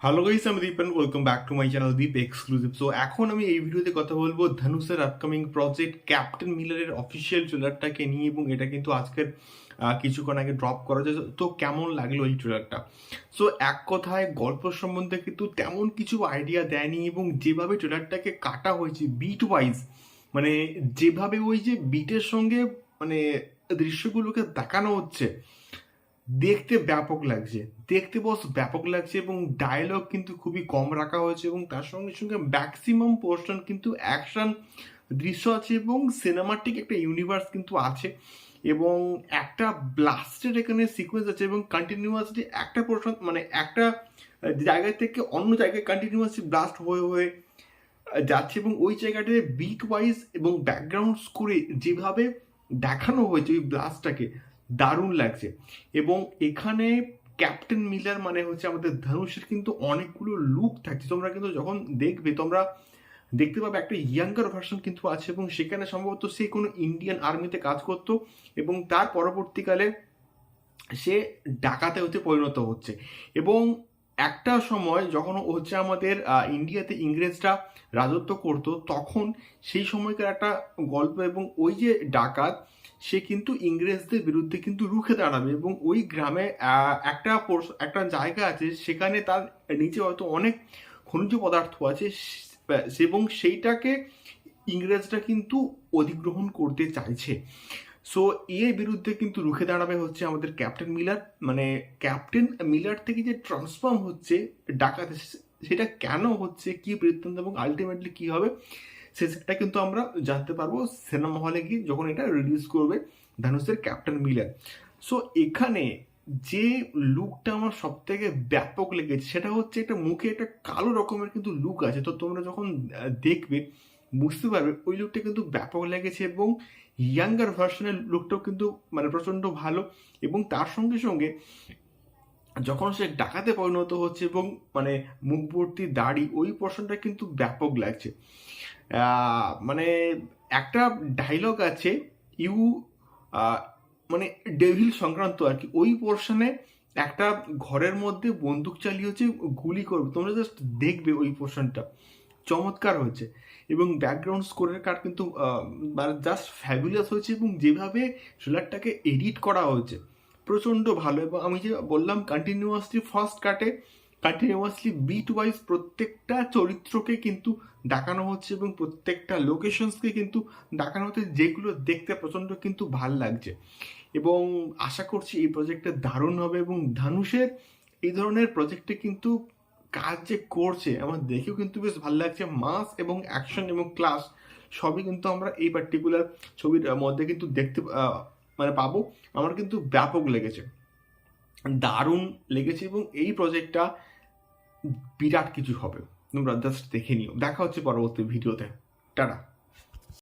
Hello guys আমি Deep and welcome back to my channel Deep exclusive so এখন আমি এই ভিডিওতে কথা বলব ধনুষের আপকামিং প্রজেক্ট ক্যাপ্টেন মিলারের অফিসিয়াল ট্রেলারটাকে নিয়ে এবং এটা কিন্তু আজকের কিছুক্ষণ আগে ড্রপ করা যায় তো কেমন লাগল এই ট্রেলারটা সো এক কথায় গল্প সম্বন্ধে কিন্তু তেমন কিছু আইডিয়া দেয়নি এবং যেভাবে ট্রেলারটাকে কাটা হয়েছে বিট ওয়াইজ মানে যেভাবে ওই যে বিটের সঙ্গে মানে দৃশ্যগুলোকে দেখানো হচ্ছে দেখতে ব্যাপক লাগছে। দেখতে বস ব্যাপক লাগছে এবং ডায়লগ কিন্তু খুবই কম রাখা হয়েছে এবং তার সঙ্গে সঙ্গে ম্যাক্সিমাম পোর্শন কিন্তু অ্যাকশন দৃশ্য আছে এবং সিনেমাটিক একটা ইউনিভার্স কিন্তু আছে এবং একটা ব্লাস্টের এখানে সিকোয়েন্স আছে এবং কন্টিনিউয়াসলি একটা পোর্শন মানে একটা জায়গা থেকে অন্য জায়গায় কন্টিনিউয়াসলি ব্লাস্ট হয়ে হয়ে যাচ্ছে এবং ওই জায়গাটাতে বিট ওয়াইজ এবং ব্যাকগ্রাউন্ড স্কোরে যেভাবে দেখানো হয়েছে ওই ব্লাস্টটাকে দারুণ লাগছে। এবং এখানে ক্যাপ্টেন মিলার মানে হচ্ছে আমাদের ধনুষের কিন্তু অনেকগুলো লুক থাকছে। তোমরা কিন্তু যখন দেখবে, তোমরা দেখতে পাবে একটা ইয়াঙ্গার ভার্সন কিন্তু আছে এবং সেখানে সম্ভবত সে কোনো ইন্ডিয়ান আর্মিতে কাজ করত এবং তার পরবর্তীকালে সে ডাকাতে হতে পরিণত হচ্ছে। এবং একটা সময় যখন হচ্ছে আমাদের ইন্ডিয়াতে ইংরেজরা রাজত্ব করত, তখন সেই সময়কার একটা গল্প এবং ওই যে ডাকাত, সে কিন্তু ইংরেজদের বিরুদ্ধে কিন্তু রুখে দাঁড়াবে এবং ওই গ্রামে একটা একটা জায়গা আছে সেখানে তার নিচে হয়তো অনেক খনিজ পদার্থ আছে এবং সেইটাকে ইংরেজরা কিন্তু অধিগ্রহণ করতে চাইছে। সো এর বিরুদ্ধে কিন্তু রুখে দাঁড়াবে হচ্ছে আমাদের ক্যাপ্টেন মিলার। মানে ক্যাপ্টেন মিলার থেকে যে ট্রান্সফর্ম হচ্ছে ডাকাতে, সেটা কেন হচ্ছে, কি বৃত্তান্ত এবং আলটিমেটলি কি হবে সেটা কিন্তু আমরা জানতে পারব সিনেমা হলে গিয়ে যখন এটা রিলিজ করবে ধানুষের ক্যাপ্টেন মিলার। সো এখানে যে লুকটা আমার সব থেকে ব্যাপক লেগেছে, সেটা হচ্ছে একটা মুখে একটা কালো রকমের কিন্তু লুক আছে। তো তোমরা যখন দেখবে বুঝতে পারবে, ওই লোকটা কিন্তু ব্যাপক লেগেছে এবং ইয়াঙ্গার ভার্সনের লোকটাও কিন্তু মানে প্রচণ্ড ভালো এবং তার সঙ্গে সঙ্গে যখন সে ডাকাতে পরিণত হচ্ছে এবং মানে মুখ ভর্তি দাড়ি, ওই পোর্শনটা কিন্তু ব্যাপক লাগছে। মানে একটা ডায়লগ আছে ইউ মানে ডেভিল সংক্রান্ত আর কি, ওই পোর্শনে একটা ঘরের মধ্যে বন্দুক চালিয়ে হচ্ছে গুলি করবে। তোমরা জাস্ট দেখবে ওই পোর্শনটা চমৎকার হয়েছে। এবং ব্যাকগ্রাউন্ড স্কোরের কার কিন্তু মানে জাস্ট ফ্যাবুলাস হয়েছে এবং যেভাবে ট্রেলারটাকে এডিট করা হয়েছে, প্রচণ্ড ভালো। এবং আমি যে বললাম কন্টিনিউয়াসলি ফার্স্ট কাটে কন্টিনিউয়াসলি বিট ওয়াইজ প্রত্যেকটা চরিত্রকে কিন্তু দেখানো হচ্ছে এবং প্রত্যেকটা লোকেশনসকে কিন্তু দেখানো হচ্ছে, যেগুলো দেখতে প্রচণ্ড কিন্তু ভালো লাগছে। এবং আশা করছি এই প্রজেক্টটা দারুণ হবে এবং ধানুষের এই ধরনের প্রজেক্টে কিন্তু কাজ যে করছে, আমার দেখেও কিন্তু বেশ ভালো লাগছে। মাস এবং অ্যাকশন এবং ক্লাস সবই কিন্তু আমরা এই পার্টিকুলার ছবির মধ্যে কিন্তু দেখতে মানে পাবো। আমার কিন্তু ব্যাপক লেগেছে। দারুণ লেগেছে এবং এই প্রজেক্টটা বিরাট কিছু হবে। তোমরা জাস্ট দেখে নিও। দেখা হচ্ছে পরবর্তী ভিডিওতে টাটা।